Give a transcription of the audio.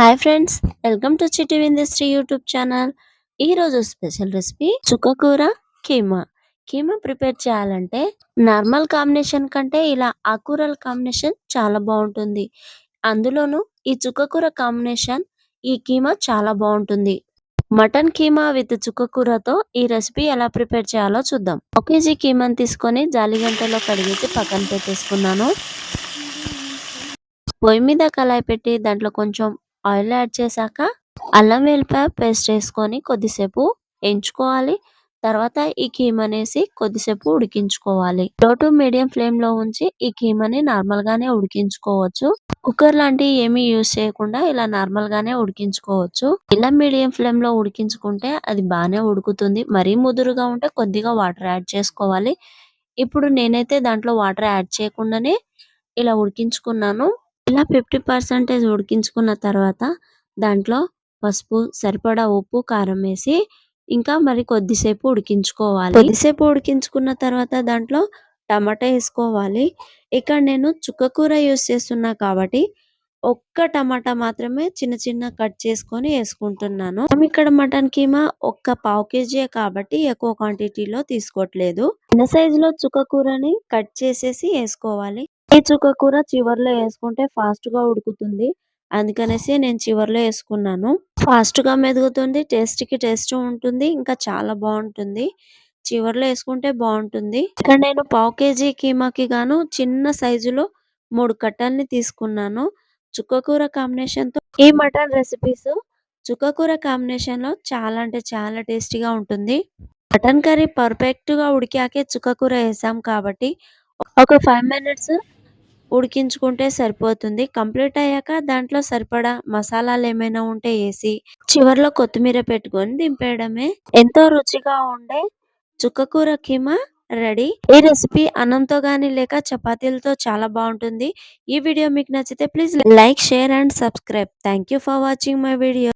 Hi friends welcome to Chitti industry YouTube channel ఈరోజు special recipe చుక్కకూర keema. Keema prepare చేయాలంటే normal combination కంటే ఇలా ఆకూరల కాంబినేషన్ చాలా బాగుంటుంది. అందులోనూ ఈ చుక్కకూర కాంబినేషన్ ఈ కీమా చాలా బాగుంటుంది. మటన్ కీమా విత్ చుక్కకూరతో ఈ రెసిపీ ఎలా ప్రిపేర్ చేయాలో చూద్దాం. ఒక కేజీ కీమాని తీసుకొని జాలిగంటలో కడిగేసి పక్కన పెట్టేసుకున్నాను. పొయ్యి మీద కళాయి పెట్టి దాంట్లో కొంచెం ఆయిల్ యాడ్ చేశాక అల్లం వెల్లిపాయ పేస్ట్ వేసుకొని కొద్దిసేపు ఎంచుకోవాలి. తర్వాత ఈ కీమనేసి కొద్దిసేపు ఉడికించుకోవాలి. లో టు మీడియం ఫ్లేమ్లో ఉంచి ఈ కీమని నార్మల్ గానే ఉడికించుకోవచ్చు. కుక్కర్ లాంటివి ఏమీ యూజ్ చేయకుండా ఇలా నార్మల్ గానే ఉడికించుకోవచ్చు. ఇలా మీడియం ఫ్లేమ్లో ఉడికించుకుంటే అది బాగానే ఉడుకుతుంది. మరీ ముదురుగా ఉంటే కొద్దిగా వాటర్ యాడ్ చేసుకోవాలి. ఇప్పుడు నేనైతే దాంట్లో వాటర్ యాడ్ చేయకుండానే ఇలా ఉడికించుకున్నాను. ఇలా ఫిఫ్టీ పర్సెంటేజ్ ఉడికించుకున్న తర్వాత దాంట్లో పసుపు సరిపడా ఉప్పు కారం వేసి ఇంకా మరి కొద్దిసేపు ఉడికించుకోవాలి. కొద్దిసేపు ఉడికించుకున్న తర్వాత దాంట్లో టమాటా వేసుకోవాలి. ఇక్కడ నేను చుక్కకూర యూస్ చేస్తున్నా కాబట్టి ఒక్క టమాటా మాత్రమే చిన్న చిన్న కట్ చేసుకొని వేసుకుంటున్నాను. ఇక్కడ మటన్ కీమా ఒక్క పావు కేజీ కాబట్టి ఎక్కువ క్వాంటిటీలో తీసుకోవట్లేదు. చిన్న సైజులో చుక్కకూరని కట్ చేసేసి వేసుకోవాలి. ఈ చుక్క కూర చివర్లో వేసుకుంటే ఫాస్ట్గా ఉడుకుతుంది. అందుకనేసి నేను చివర్లో వేసుకున్నాను. ఫాస్ట్గా మెదుగుతుంది టేస్ట్కి టేస్ట్ ఉంటుంది ఇంకా చాలా బాగుంటుంది. చివర్లో వేసుకుంటే బాగుంటుంది. ఇక్కడ నేను పావు కేజీ కీమాకి గాను చిన్న సైజులో మూడు కట్టల్ని తీసుకున్నాను. చుక్కకూర కాంబినేషన్తో ఈ మటన్ రెసిపీస్ చుక్కకూర కాంబినేషన్లో చాలా అంటే చాలా టేస్టీగా ఉంటుంది. మటన్ కర్రీ పర్ఫెక్ట్గా ఉడికాకే చుక్కకూర వేసాం కాబట్టి ఒక ఫైవ్ మినిట్స్ ఉడికించుకుంటే సరిపోతుంది. కంప్లీట్ అయ్యాక దాంట్లో సరిపడా మసాలాలు ఏమైనా ఉంటే వేసి చివర్లో కొత్తిమీర పెట్టుకొని దింపేయడమే. ఎంతో రుచిగా ఉండే చుక్కకూర కీమా రెడీ. ఈ రెసిపీ అన్నంతో కానీ లేక చపాతీలతో చాలా బాగుంటుంది. ఈ వీడియో మీకు నచ్చితే please like share and subscribe. Thank for watching my video.